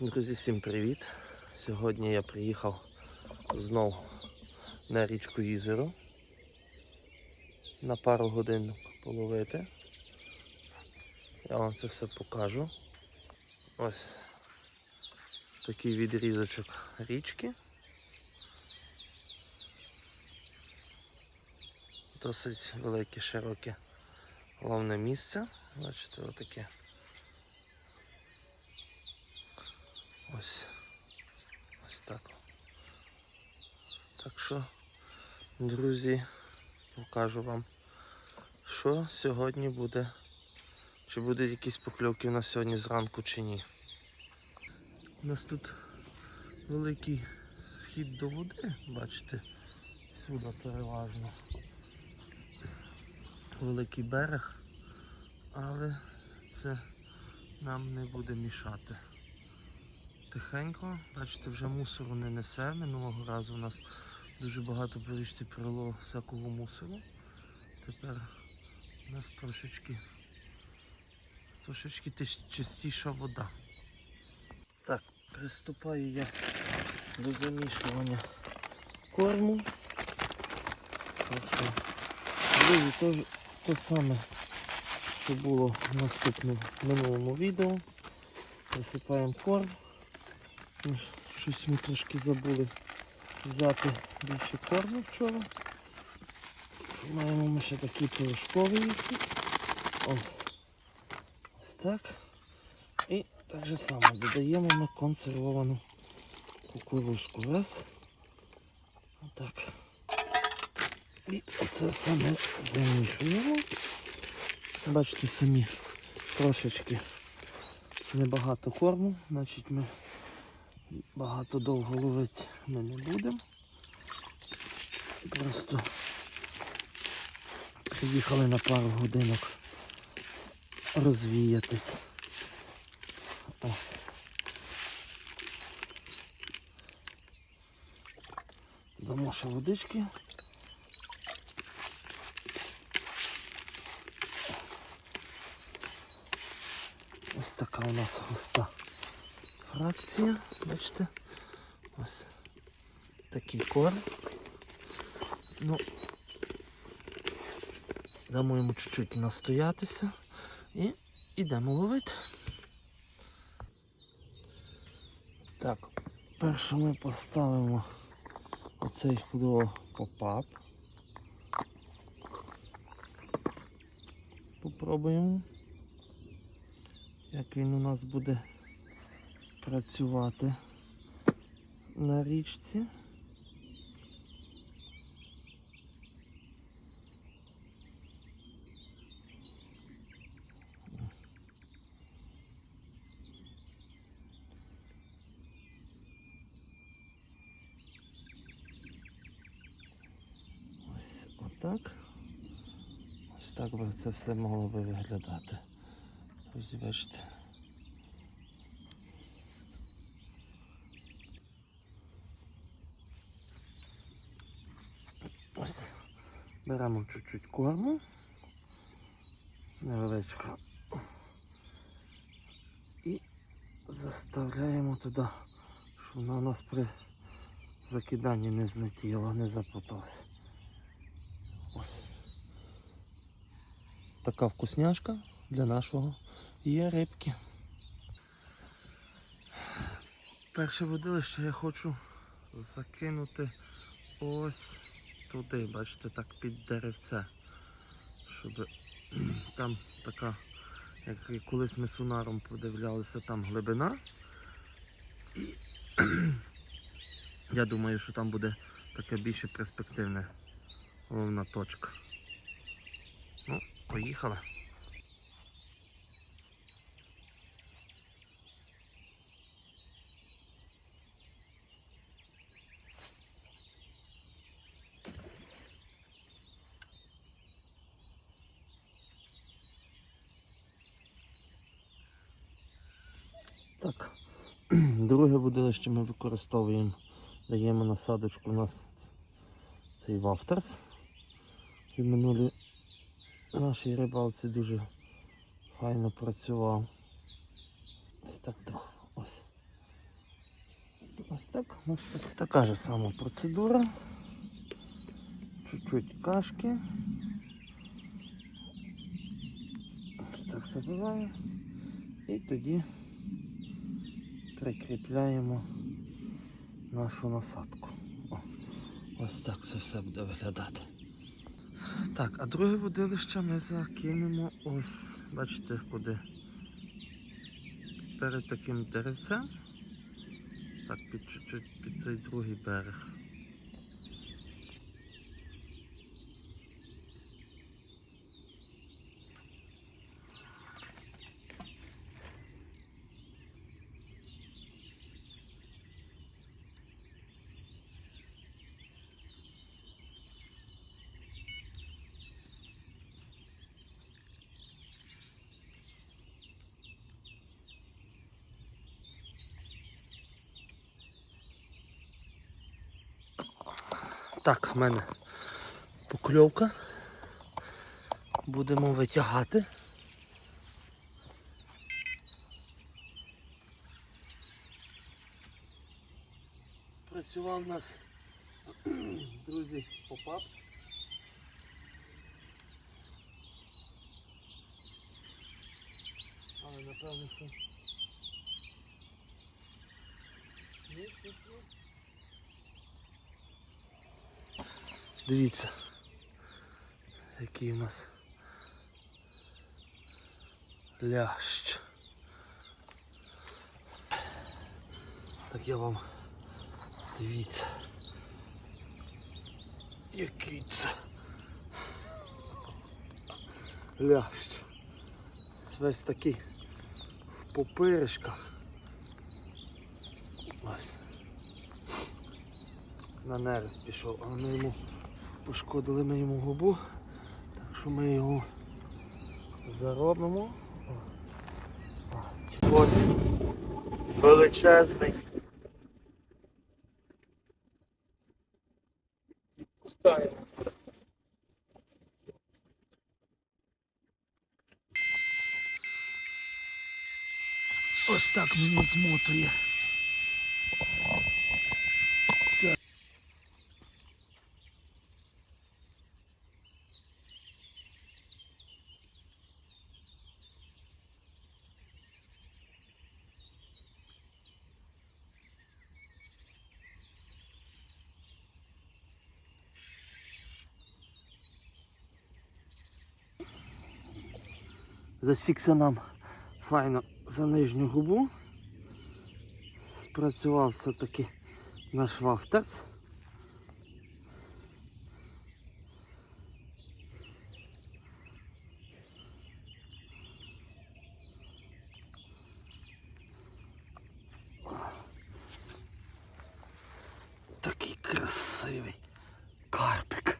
Друзі, всім привіт! Сьогодні я приїхав знов на річку Ізеро на пару годин половити. Я вам це все покажу. Ось такий відрізочок річки. Досить велике, широке головне місце. Бачите, отаке. Ось. Ось так. Так що, друзі, покажу вам, що сьогодні буде. Чи будуть якісь покльовки на сьогодні зранку чи ні. У нас тут великий схід до води, бачите, сюди переважно. Великий берег, але це нам не буде мішати тихенько. Бачите, вже мусору не несе. Минулого разу у нас дуже багато по річці прило всякого мусору. Тепер у нас трошечки трошечки чистіша вода. Так, приступаю я до замішування корму. Так друзі, то, те саме, що було в наступному минулому відео. Висипаємо корм. Ось, Щось ми трошки забули взяти більше корму вчора. Маємо ми ще такий. Ось. Ось так. І так же само додаємо ми консервовану кукурузку. Раз. Отак. І оце все ми замішуємо. Бачите самі трошечки небагато корму, значить ми багато довго ловити ми не будемо. Просто приїхали на пару годинок розвіятись. Ось. Дамо ще водички. Ось така у нас густа фракція. Бачите? Ось такий корм. Ну, дамо йому чуть-чуть настоятися і йдемо ловити. Так, перше ми поставимо оцей фло попап. Попробуємо, як він у нас буде працювати на річці. Ось отак. Ось так би це все могло би виглядати. Ось бачите. Ось. Беремо чуть-чуть корму. Невеличко. І заставляємо туди, щоб вона у нас при закиданні не злетіла, не запуталась. Ось. Така вкусняшка для нашого є рибки. Перше водилище я хочу закинути ось туди, бачите, так під деревце. Щоб там така, як колись ми сунаром подивлялися, там глибина. Я думаю, що там буде таке більше перспективне головна точка. Ну, поїхали. Так, друге будилище ми використовуємо, даємо насадочку у нас цей вафтерс. І в минулій нашій рибалці дуже файно працював. Ось так то. Ось. Так, ось ось така ж сама процедура. Чуть-чуть кашки. Ось Так забиваємо. І тоді прикріпляємо нашу насадку. О, ось так це все буде виглядати. Так, а друге водилище ми закинемо ось, бачите, куди. Перед таким деревцем. Так, під чуть-чуть під цей другий берег. Так, в мене покльовка. Будемо витягати. Працював у нас, друзі, попап. Але напевно, що... Ні, ні, ні. Дивіться, який у нас лящ. Так я вам дивіться. Який це лящ. Весь такий в попиришках. Ось. На нерест пішов, а ми йому пошкодили ми йому губу, так що ми його заробимо. Ось величезний. Ось так він змотує. Засікся нам файно за нижню губу. Спрацював все-таки наш вафтерс. Такий красивий карпик.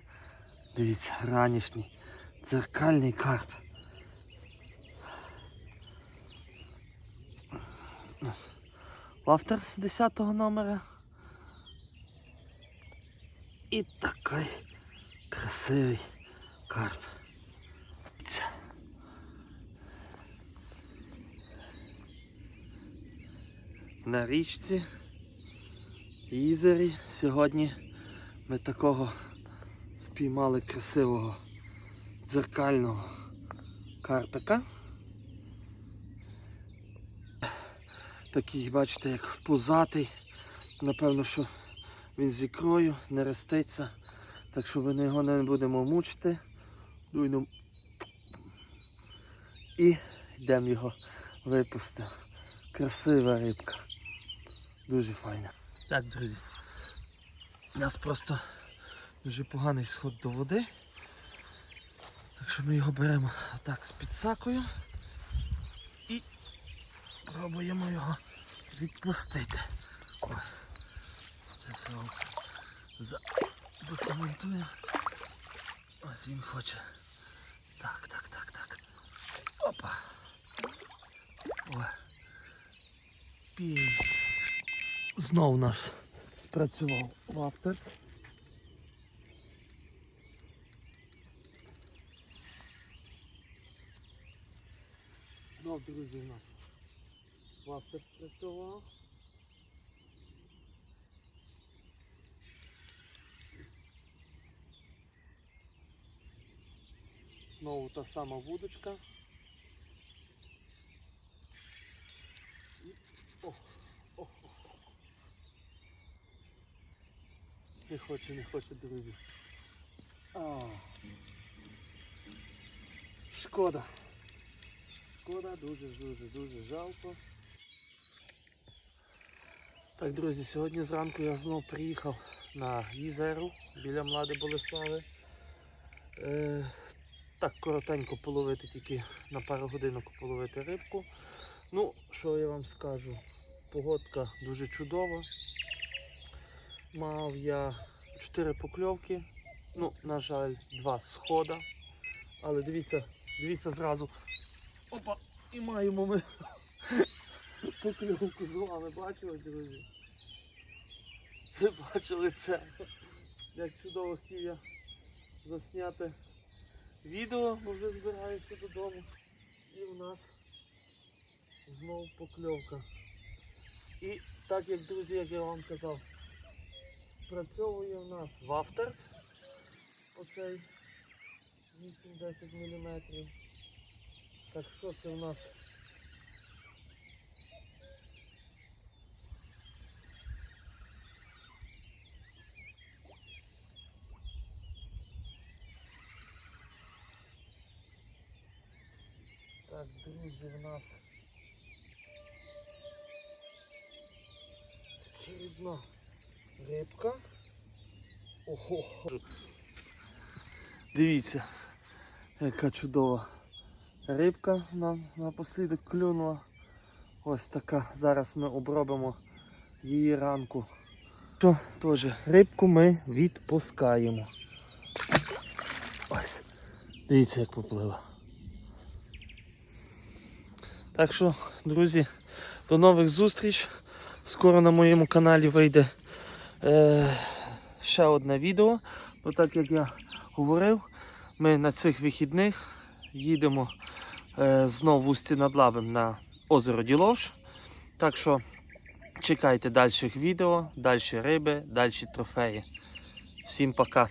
Дивіться, ранішній дзеркальний карп. Лафтер з 10 номера. І такий красивий карп. На річці Ізері сьогодні ми такого впіймали красивого дзеркального карпика. Такий, бачите, як пузатий. Напевно, що він з ікрою не реститься. Так що ми його не будемо мучити. Дуйно. І йдемо його випустимо. Красива рибка. Дуже файна. Так, друзі. У нас просто дуже поганий сход до води. Так що ми його беремо отак з підсакою і пробуємо його відпустити. О, Це все вам задокументуємо. Ось він хоче. Так, так, так, так. Опа. О. Пій. Знов нас спрацював вафтерс. Знов, друзі, у нас Автор спрацював. Знову та сама вудочка. І ох, ох, ох. Не хоче, не хоче, друзі. А. Шкода. Шкода, дуже-дуже, дуже жалко. Так, друзі, сьогодні зранку я знову приїхав на Єзеру біля Млади Болеслави. Е, так коротенько половити, тільки на пару годинок половити рибку. Ну, що я вам скажу? Погодка дуже чудова. Мав я 4 покльовки. Ну, на жаль, два схода. Але дивіться, дивіться зразу. Опа! І маємо ми покльовку з вами. Бачили, друзі? Ви бачили це? Як чудово хотів я засняти відео, бо вже збираюся додому. І у нас знову покльовка. І так як, друзі, як я вам казав, спрацьовує в нас вафтерс. Оцей 8-10 мм. Так що це у нас? Так, друзі, в нас очередна рибка. Ого. Дивіться, яка чудова рибка нам напослідок клюнула. Ось така. Зараз ми обробимо її ранку. Що, теж рибку ми відпускаємо. Ось. Дивіться, як поплила. Так що, друзі, до нових зустріч. Скоро на моєму каналі вийде е, ще одне відео. Бо так як я говорив, ми на цих вихідних їдемо е, знову Усті над Лабем на озеро Ділош. Так що чекайте дальших відео, далі риби, далі трофеї. Всім пока!